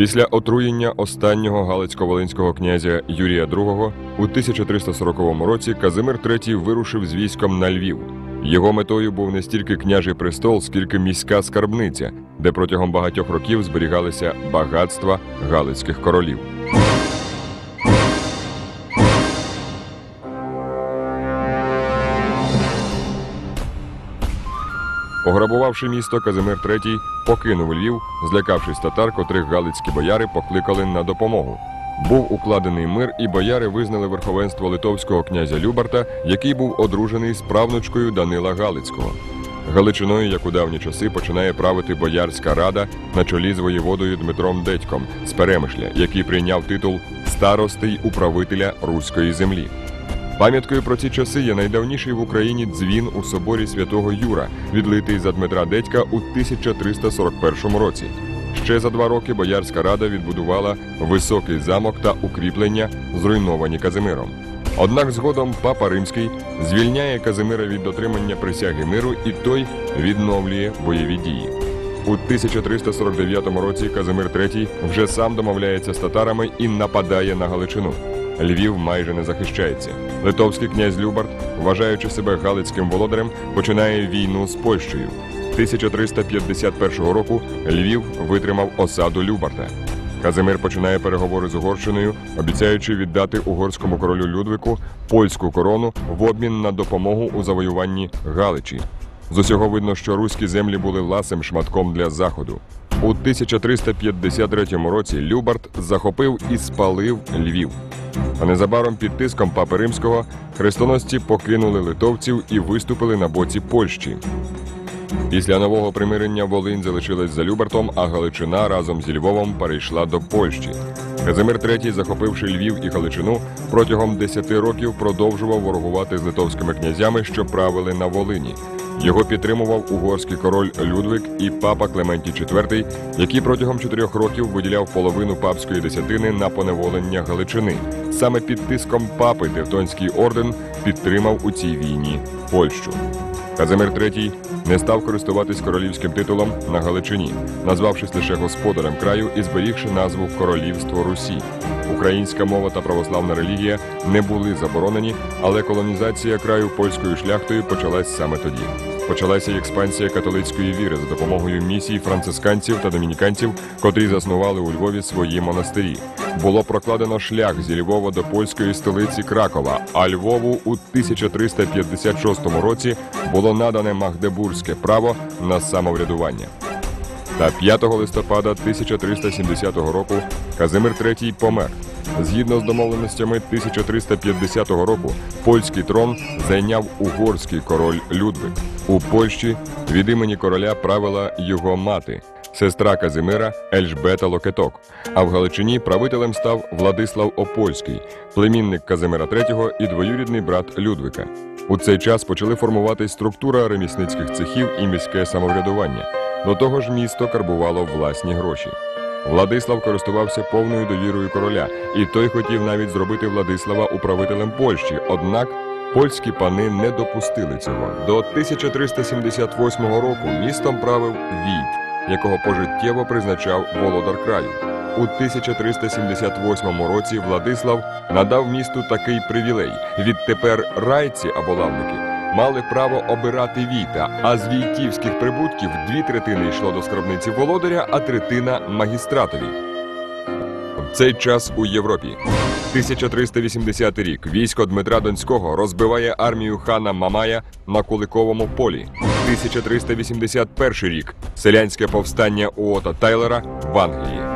Після отруєння останнього галицько-волинського князя Юрія II у 1340 році Казимир III вирушив з військом на Львів. Його метою був не стільки княжий престол, скільки міська скарбниця, де протягом багатьох років зберігалися багатства галицьких королів. Пограбувавши місто, Казимир III покинув Львів, злякавшись татар, котрих галицькі бояри покликали на допомогу. Був укладений мир, і бояри визнали верховенство литовського князя Любарта, який був одружений з правнучкою Данила Галицького. Галичиною, як у давні часи, починає правити боярська рада на чолі з воєводою Дмитром Дедьком з Перемишля, який прийняв титул старости й управителя руської землі. Пам'яткою про ці часи є найдавніший в Україні дзвін у соборі святого Юра, відлитий за Дмитра Дедька у 1341 році. Ще за два роки Боярська рада відбудувала високий замок та укріплення, зруйновані Казимиром. Однак згодом папа Римський звільняє Казимира від дотримання присяги миру, і той відновлює бойові дії. У 1349 році Казимир III вже сам домовляється з татарами і нападає на Галичину. Львів майже не захищається. Литовський князь Любарт, вважаючи себе галицьким володарем, починає війну з Польщею. 1351 року Львів витримав осаду Любарта. Казимир починає переговори з Угорщиною, обіцяючи віддати угорському королю Людвику польську корону в обмін на допомогу у завоюванні Галичі. З усього видно, що руські землі були ласим шматком для заходу. У 1353 році Любарт захопив і спалив Львів. А незабаром під тиском папи римського хрестоносці покинули литовців і виступили на боці Польщі. Після нового примирення Волинь залишилась за Любертом, а Галичина разом зі Львовом перейшла до Польщі. Казимир III, захопивши Львів і Галичину, протягом 10 років продовжував ворогувати з литовськими князями, що правили на Волині. Його підтримував угорський король Людвиг і папа Клементій IV, який протягом чотирьох років виділяв половину папської десятини на поневолення Галичини. Саме під тиском папи Тевтонський орден підтримав у цій війні Польщу. Казимир III не став користуватись королівським титулом на Галичині, назвавшись лише господарем краю і зберігши назву Королівство Русі. Українська мова та православна релігія не були заборонені, але колонізація краю польською шляхтою почалась саме тоді. Почалася й експансія католицької віри за допомогою місій францисканців та домініканців, котрі заснували у Львові свої монастирі. Було прокладено шлях зі Львова до польської столиці Кракова, а Львову у 1356 році було надане Магдебурзьке право на самоврядування. Та 5 листопада 1370 року Казимир III помер. Згідно з домовленостями 1350 року, польський трон зайняв угорський король Людвиг. У Польщі від імені короля правила його мати, сестра Казимира Ельжбета Локеток. А в Галичині правителем став Владислав Опольський, племінник Казимира III і двоюрідний брат Людвика. У цей час почали формуватись структура ремісницьких цехів і міське самоврядування. До того ж, місто карбувало власні гроші. Владислав користувався повною довірою короля, і той хотів навіть зробити Владислава управителем Польщі. Однак польські пани не допустили цього. До 1378 року містом правив Війт, якого пожиттєво призначав володар краю. У 1378 році Владислав надав місту такий привілей: відтепер райці або лавники мали право обирати війта, а з війтівських прибутків дві третини йшло до скарбниці володаря, а третина магістратові. Цей час у Європі 1380 рік військо Дмитра Донського розбиває армію хана Мамая на Куликовому полі. 1381 рік селянське повстання Уота Тайлера в Англії.